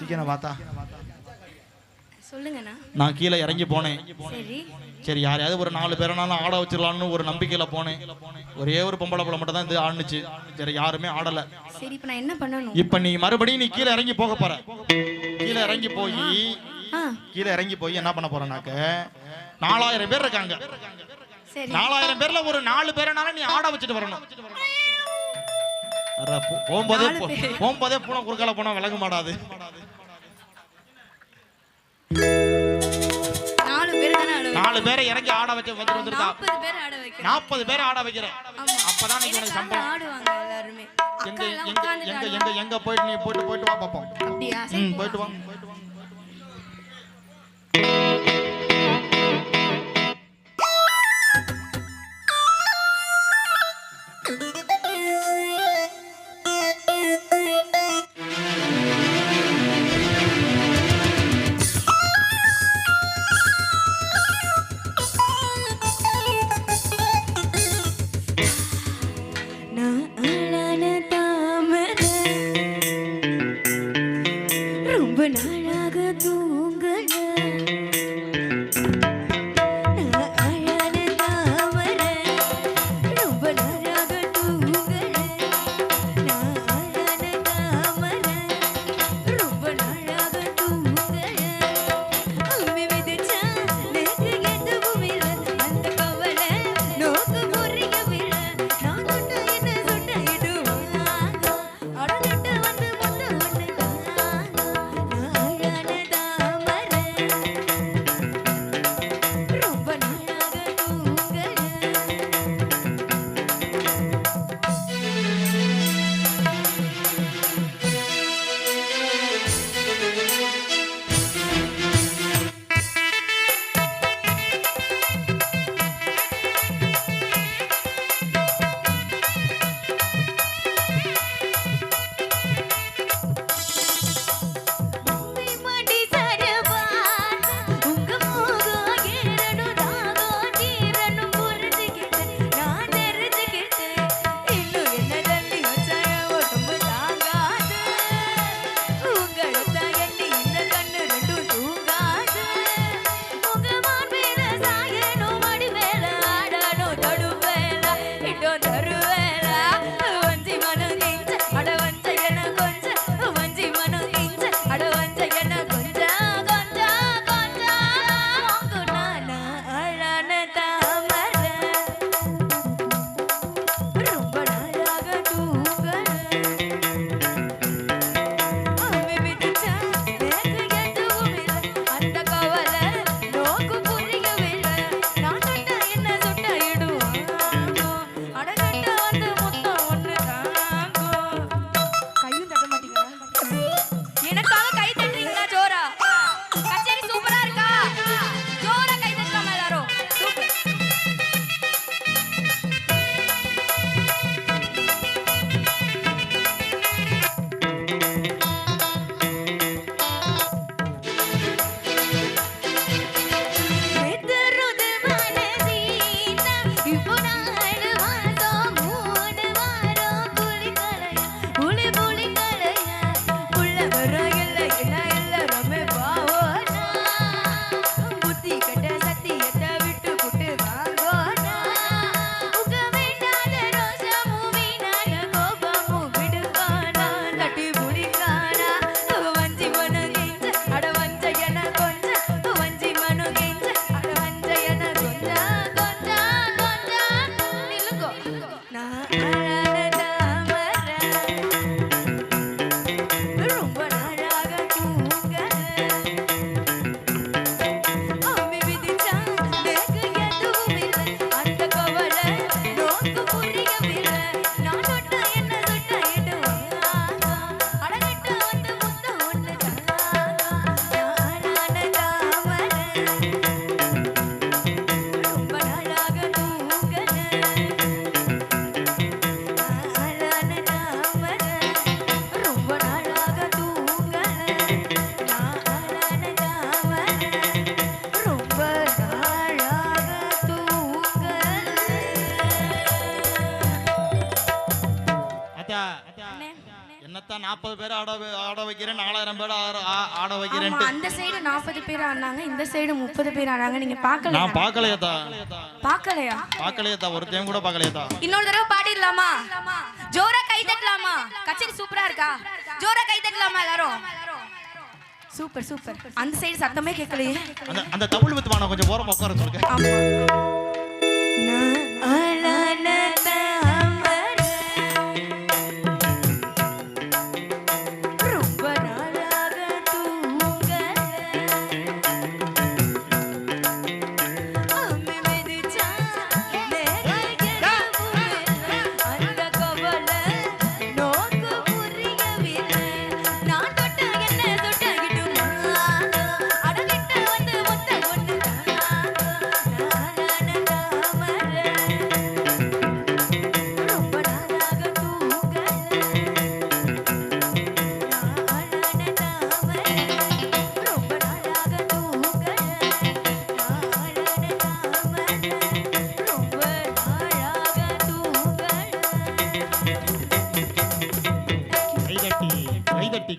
சீக்கிரம் பார்த்தா சொல்லுங்கண்ணா. நான் கீழே இறங்கி போனேன். சரி. யாரையாவது ஒரு நாலு பேரனாலும் ஆட வச்சிடலாம்னு ஒரு நம்பிக்கையில போனேன். ஒரே ஒரு பொம்பளை பழம் மட்டும் தான் இது ஆடுனுச்சு. சரி யாருமே ஆடல. சரி இப்போ நான் என்ன பண்ணணும்? இப்போ நீ மறுபடியும் நீ கீழே இறங்கி போக போற. கீழே இறங்கி போய் கீழே இறங்கி போய் என்ன பண்ண போறனாக்க நாலாயிரம் பேர் இருக்காங்க. நாலாயிரம் பேர்ல ஒரு நாலு பேரனால நீ ஆட வச்சுட்டு வரணும். போகும்போதே போகும்போதே பூனை குறுக்கால போனா விளங்க மாட்டாது நாலு பேரை இறங்கி ஆட வச்சு வந்து வந்துருக்கா நாற்பது பேரை ஆட வைக்கிறேன். அப்பதான் நீங்க எனக்கு சம்பளம். எங்க எங்க எங்க எங்க போயிட்டு நீ போயிட்டு போயிட்டு வா பாப்போம். போயிட்டு வா போயிட்டு வா. அத்தான் நாற்பது பேர் ஆட ஆட வைக்கிறேன் நாலாயிரம் பேர் ஆட வைக்கிறேன் அந்த சைடு நாற்பது பேர் ஆனாங்க இந்த சைடு முப்பது பேர் ஆனாங்க நீங்க பார்க்கல நான் பார்க்கலையாதா பார்க்கலையா? பார்க்கலையாதா ஒரு டைம் கூட பார்க்கலையாதா இன்னொரு தடவை பாடிடலாமா? ஜோரா கை தட்டலாமா? கச்சேரி சூப்பரா இருக்கா? ஜோரா கை தட்டலாமா எல்லாரும்? Super super. அந்த சைடு சத்தமே கேட்கலையே. அந்த அந்த தமிழ் வித்துவான கொஞ்சம் ஓரமாக உட்கார சொல்லுங்க.